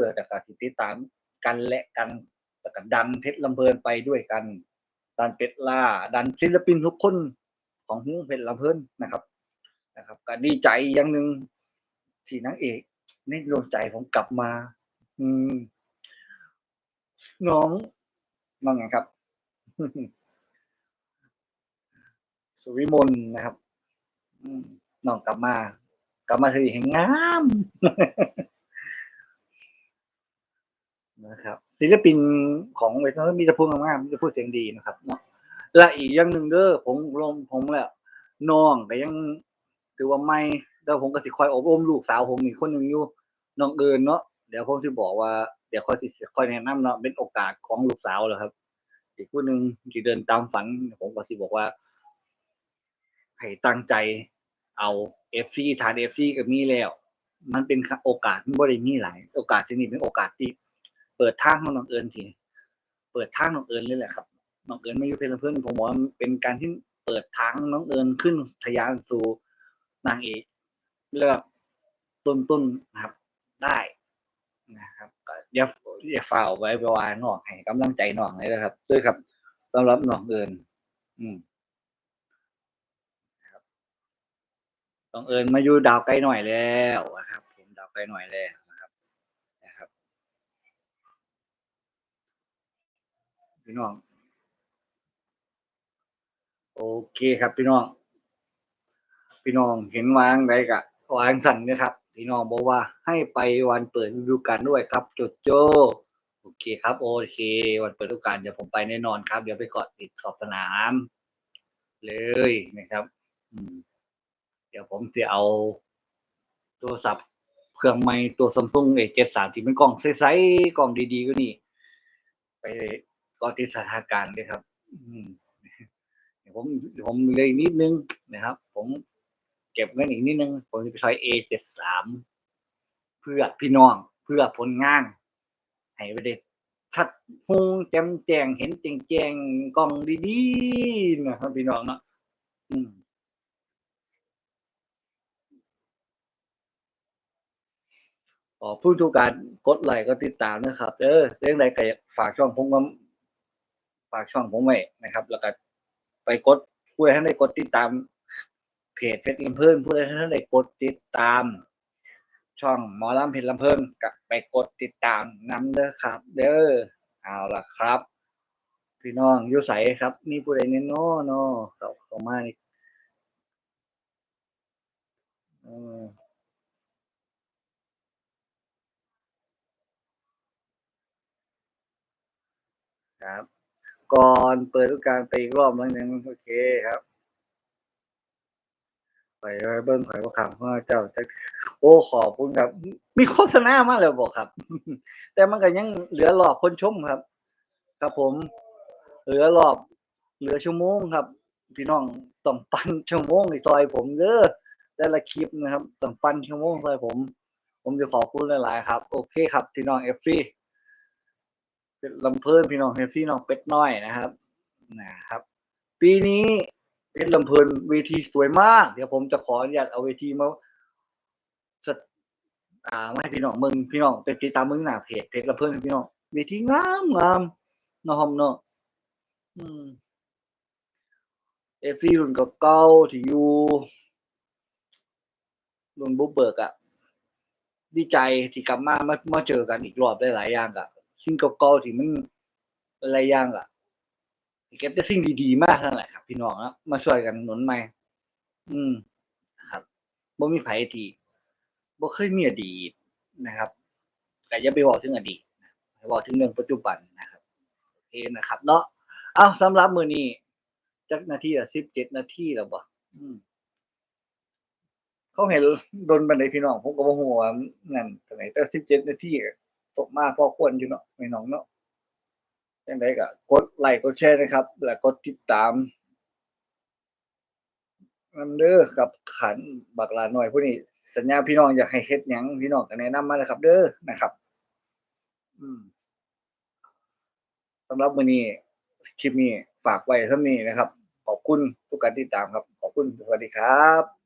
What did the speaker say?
อแต่กสิติตามกันและกันแล้วก็ดันเพชรลำเพลินไปด้วยกันดันเพชรล่า ดันศิลปินทุกคนของวงเพชรลำเพลินนะครับนะครับ ก็ดีใจอย่างหนึ่งที่นางเอกในดวงใจผมกลับมา อืม น้องน้องไงครับ สุวิมลนะครับน้องกลับมา กลับมาทีแห่งงาม นะครับ ศิลปินของเวทีนั้นมีแต่พูดงามๆมีแต่พูดเสียงดีนะครับเนาะและอีกอย่างหนึ่งเด้อผมลมผมแล้วน้องก็ยังถือว่าไม่เดี๋ยวผมก็สิคอยอบรมลูกสาวผมอีกคนหนึ่งอยู่น้องเอิญเนาะเดี๋ยวผมจะบอกว่าเดี๋ยวคอยสิคอยแนะนำเนาะเป็นโอกาสของลูกสาวแหละครับ อีกคนหนึ่งที่เดินตามฝัน ผมก็สิบอกว่าให้ตั้งใจเอาเอฟซีทานเอฟซีก็มีแล้ว มันเป็นโอกาสมันบ่ได้มีหลาย โอกาสที่นี่เป็นโอกาสที่ เปิดทางให้น้องเอิญทีเปิดทางน้องเอิญเลยแหละครับน้องเอิญไม่ยู่เพลเพื่อนผมว่าเป็นการที่เปิดทางน้องเอิญขึ้นทะยานสู่นางเอกเลือกต้นๆนะครับได้นะครับอย่าอย่าฝ่าไว้ไปว่าน้องให้กำลังใจน้องเลยนะครับ ด้วยครับสำหรับน้องเอิญอืมน้องเอิญมาอยู่ดาวไกลหน่อยแล้วนะครับ ผมดาวไกลหน่อยแล้วนะครับนะครับ พี่น้อง โอเคครับ พี่น้อง พี่น้องเห็นวางไดกะวางสั่นนะครับ พี่น้องบอกว่าให้ไปวันเปิดฤดูกาลด้วยครับโจโจโอเคครับ โอเค วันเปิดฤดูกาลเดี๋ยวผมไปแน่นอนครับ เดี๋ยวไปกาะติดขอบสนาม เลยนะครับเดี๋ยวผมจะเอาโทรศัพท์เครื่องใหม่ตัว Samsung A73 ที่เป็นกล้องใสๆกล้องดีๆก็นี่ ไป กาะติดสถานการณ์เลยครับ อืมผมผมเลยนิดนึงนะครับ ผมเก็บเงินอีกนิดนึง ผมจะไปใช้ A73 เพื่อพี่น้องเพื่อผลงานให้ไปได้ชัดฮู้แจ่มแจ้งเห็นแจ้งๆกล้องดีๆนะครับพี่น้องเนาะอืมขอผู้ทุกการกดไลค์ก็ติดตามนะครับเด้อเรื่องใดก็ฝากช่องผมก็ ฝากช่องผมไว้นะครับ แล้วก็ไปกดผู้ใดท่านได้กดติดตาม เพจเพชรลำเพลินผู้ใดท่านได้กดติดตาม ช่องหมอลำเพชรลำเพลินก็ไปกดติดตามนำเด้อครับ เด้อเอาล่ะครับ พี่น้องยู่ใสครับมีผู้ใดเน้นเนาะเนาะเข้าเข้ามานี่ออครับ ก่อน เปิดฤดูกาลไปอีกรอบหนึ่งหนึ่งโอเคครับไปเบิ้งข่ว่าขังว่าเจ้าจะโอ้ขอบคุณครับ มีโฆษณามาแล้วบอกครับ แต่มันก็ยังเหลือรอบคนชมครับ ครับผม เหลือรอบเหลือชั่วโมงครับ พี่น้องต้องปั้นชั่วโมงในซอยผมเด้อแต่ละคลิปนะครับต้องปั้นชั่วโมงซอยผม ผมจะขอบคุณหลาย ๆ ครับ โอเคครับ พี่น้องเอฟซี เป็นลำเพลินพี่น้องเอฟซีน้องเป็ดน้อยนะครับนะครับ ปีนี้เพชรลำเพลินเวทีสวยมาก เดี๋ยวผมจะขออนุญาตเอาเวทีมาสดอ่ามาให้พี่น้องมึงพี่น้องไปติดตามมึงหน้าเพจเพชรลำเพลินพี่น้องเวทีงามงามนาะครับเนาะอืมเอฟซีรุ่นเก่าๆที่อยู่รุ่นบุกเบิกอะดีใจที่กลับมามามาเจอกันอีกรอบได้หลายอย่างอะ สิ่งเก่าๆที่มันหลายอย่างอะเก็บแต่สิ่งดีๆมากนั่นแหละครับ พี่น้องนะมาช่วยกันหนุนใหม่ อืมครับบ่มีไผที่บ่เคยมีอดีตนะครับก็อย่าไปเว้าถึงอดีตนะให้เว้าถึงเรื่องปัจจุบันนะครับโอเคนะครับ เนาะเอ้าสำหรับมือนี้จักนาทีละ17นาทีแล้วบ่อืมเขาให้ดนปานใดพี่น้องผมก็บ่ฮู้ว่านั่นเท่าใดแต่17นาที ตกมาพอควรอยู่เนาะพี่น้องเนาะจังไดก็กดไลค์กดแชร์นะครับ แล้วกดติดตามนำเด้อกับขันบักลาน้อยผู้นี้สัญญาพี่น้องอยากให้เฮ็ดหยังพี่น้องก็แนะนำมาเลยครับ เด้อนะครับ อืมสำหรับมื้อนี้คลิปนี้ฝากไว้เท่านี้นะครับ ขอบคุณทุกการติดตามครับ ขอบคุณสวัสดีครับ